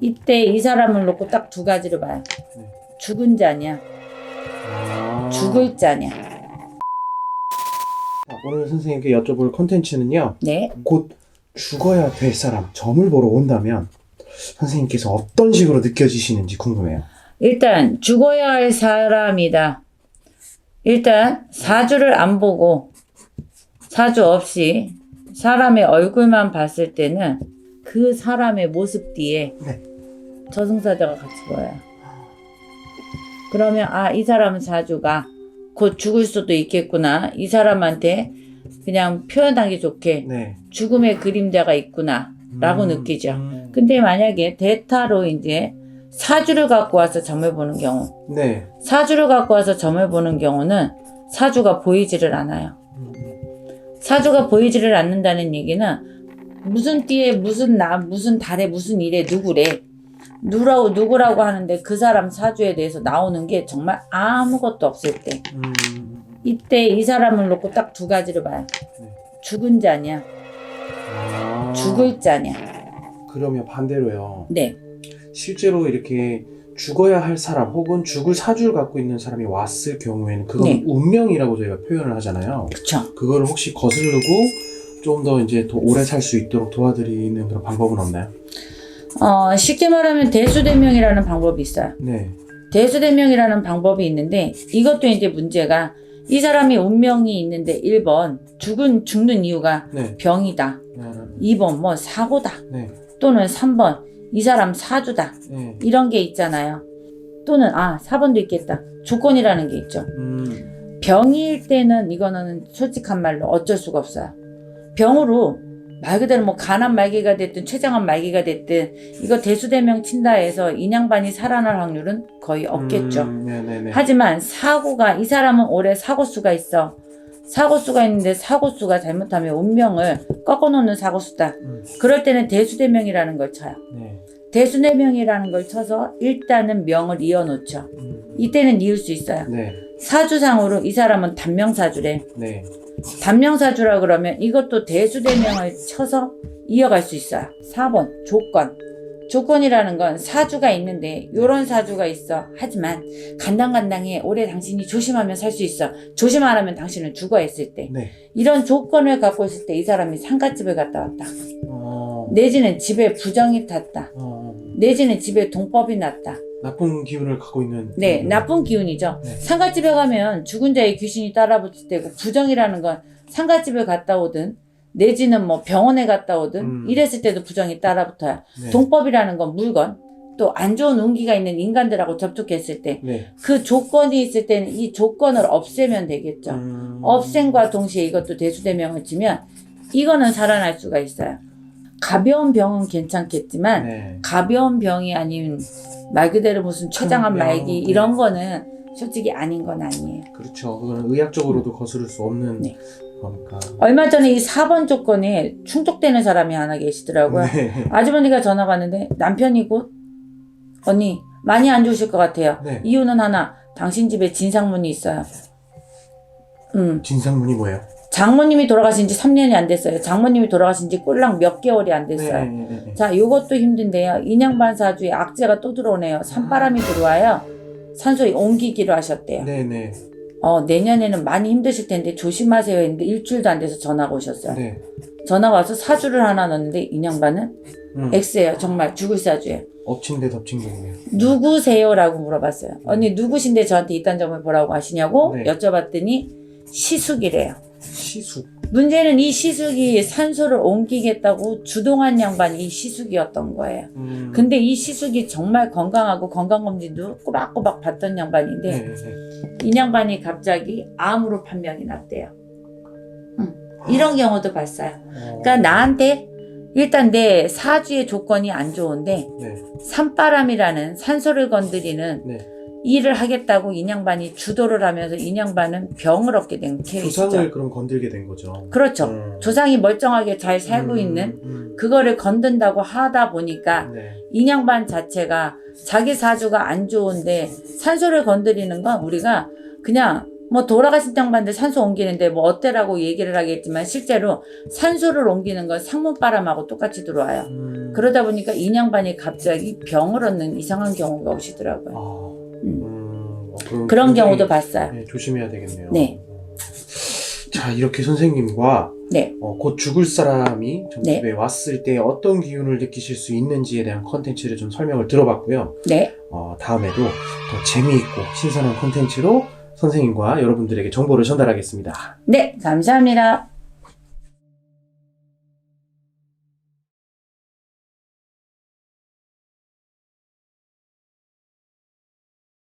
이때 이 사람을 놓고 딱 두 가지를 봐요. 네. 죽은 자냐, 아. 죽을 자냐. 자, 오늘 선생님께 여쭤볼 컨텐츠는요. 네. 곧 죽어야 될 사람 점을 보러 온다면 선생님께서 어떤 식으로 느껴지시는지 궁금해요. 일단 죽어야 할 사람이다. 일단 사주를 안 보고 사주 없이 사람의 얼굴만 봤을 때는 그 사람의 모습 뒤에 네. 저승사자가 같이 보여요. 그러면 아 이 사람은 사주가 곧 죽을 수도 있겠구나. 이 사람한테 그냥 표현하기 좋게 네. 죽음의 그림자가 있구나. 라고 음, 느끼죠. 음. 근데 만약에 대타로 이제 사주를 갖고 와서 점을 보는 경우 네. 사주를 갖고 와서 점을 보는 경우는 사주가 보이지를 않아요. 음, 사주가 보이지를 않는다는 얘기는 무슨 띠에 무슨 나 무슨 달에 무슨 일에 누구래 누라고 누구라고 하는데 그 사람 사주에 대해서 나오는 게 정말 아무것도 없을 때 음. 이때 이 사람을 놓고 딱 두 가지를 봐요. 네. 죽은 자냐 아. 죽을 자냐. 그러면 반대로요. 네. 실제로 이렇게 죽어야 할 사람 혹은 죽을 사주를 갖고 있는 사람이 왔을 경우에는 그건 네. 운명이라고 저희가 표현을 하잖아요. 그쵸. 그거를 혹시 거스르고 좀 더 이제 더 오래 살 수 있도록 도와드리는 그런 방법은 없나요? 어, 쉽게 말하면 대수대명이라는 방법이 있어요. 네. 대수대명이라는 방법이 있는데 이것도 이제 문제가 이 사람이 운명이 있는데 1번 죽은 죽는 이유가 네. 병이다. 네. 2번 뭐 사고다. 네. 또는 3번 이 사람 사주다. 네. 이런 게 있잖아요. 또는 아 4번도 있겠다. 조건이라는 게 있죠. 음. 병일 때는 이거는 솔직한 말로 어쩔 수가 없어요. 병으로 말 그대로 뭐 간암 말기가 됐든 췌장암 말기가 됐든 이거 대수대명 친다 해서 인양반이 살아날 확률은 거의 없겠죠. 음, 네네네. 하지만 사고가 이 사람은 올해 사고수가 있어. 사고수가 있는데 사고수가 잘못하면 운명을 꺾어놓는 사고수다. 음, 그럴 때는 대수대명이라는 걸 쳐요. 네. 대수대명이라는 걸 쳐서 일단은 명을 이어놓죠. 음, 이때는 이을 수 있어요. 네. 사주상으로 이 사람은 단명사주래. 네. 단명사주라 그러면 이것도 대수대명을 쳐서 이어갈 수 있어요. 4번 조건. 조건이라는 건 사주가 있는데 요런 사주가 있어. 하지만 간당간당해. 올해 당신이 조심하면 살 수 있어. 조심 안 하면 당신은 죽어 했을 때. 네. 이런 조건을 갖고 있을 때 이 사람이 상가집을 갔다 왔다. 어. 내지는 집에 부정이 탔다. 어. 내지는 집에 동법이 났다. 나쁜 기운을 갖고 있는. 네, 음, 나쁜 기운이죠. 네. 상가집에 가면 죽은 자의 귀신이 따라붙을 때고 부정이라는 건 상가집을 갔다 오든 내지는 뭐 병원에 갔다 오든 음. 이랬을 때도 부정이 따라붙어요. 네. 동법이라는 건 물건 또 안 좋은 운기가 있는 인간들하고 접촉했을 때그 네. 조건이 있을 때는 이 조건을 없애면 되겠죠. 음. 없앰과 동시에 이것도 대수대명을 치면 이거는 살아날 수가 있어요. 가벼운 병은 괜찮겠지만 네. 가벼운 병이 아닌 말 그대로 무슨 췌장암 말기 네. 이런 거는 솔직히 아닌 건 아니에요. 그렇죠. 그거는 의학적으로도 거스를 수 없는 네. 거니까. 얼마 전에 이 4번 조건에 충족되는 사람이 하나 계시더라고요. 네. 아주머니가 전화가 왔는데 남편이 곧 언니 많이 안 좋으실 것 같아요. 네. 이유는 하나 당신 집에 진상문이 있어요. 음, 진상문이 뭐예요? 장모님이 돌아가신 지 3년이 안 됐어요. 장모님이 돌아가신 지 꼴랑 몇 개월이 안 됐어요. 네, 네, 네. 자, 요것도 힘든데요. 인양반 사주에 악재가 또 들어오네요. 산바람이 들어와요. 산소에 옮기기로 하셨대요. 네, 네. 어, 내년에는 많이 힘드실 텐데 조심하세요 했는데 일주일도 안 돼서 전화가 오셨어요. 네. 전화가 와서 사주를 하나 넣었는데 인양반은 음. X예요. 정말 죽을 사주예요. 엎친 데 덮친 거네요. 누구세요? 라고 물어봤어요. 언니 누구신데 저한테 이딴 점을 보라고 하시냐고 네. 여쭤봤더니 시숙이래요. 시숙. 문제는 이 시숙이 산소를 옮기겠다고 주동한 양반이 이 시숙이었던 거예요. 음. 근데 이 시숙이 정말 건강하고 건강검진도 꼬박꼬박 받던 양반인데 네, 네. 이 양반이 갑자기 암으로 판명이 났대요. 응. 이런 경우도 봤어요. 어. 그러니까 나한테 일단 내 사주의 조건이 안 좋은데 네. 산바람이라는 산소를 건드리는 네. 일을 하겠다고 인양반이 주도를 하면서 인양반은 병을 얻게 된 케이스죠. 조상을 그럼 건들게 된 거죠. 그렇죠. 음. 조상이 멀쩡하게 잘 살고 음, 있는 음. 그거를 건든다고 하다 보니까 네. 인양반 자체가 자기 사주가 안 좋은데 산소를 건드리는 건 우리가 그냥 뭐 돌아가신 양반들 산소 옮기는데 뭐 어때라고 얘기를 하겠지만 실제로 산소를 옮기는 건 상문바람하고 똑같이 들어와요. 음. 그러다 보니까 인양반이 갑자기 병을 얻는 이상한 경우가 오시더라고요. 아, 음. 음, 어, 그럼 그런 굉장히, 경우도 봤어요. 네, 조심해야 되겠네요. 네. 자, 이렇게 선생님과 네. 어, 곧 죽을 사람이 좀 네. 집에 왔을 때 어떤 기운을 느끼실 수 있는지에 대한 컨텐츠를 좀 설명을 들어봤고요. 네. 어, 다음에도 더 재미있고 신선한 컨텐츠로 선생님과 여러분들에게 정보를 전달하겠습니다. 네. 감사합니다.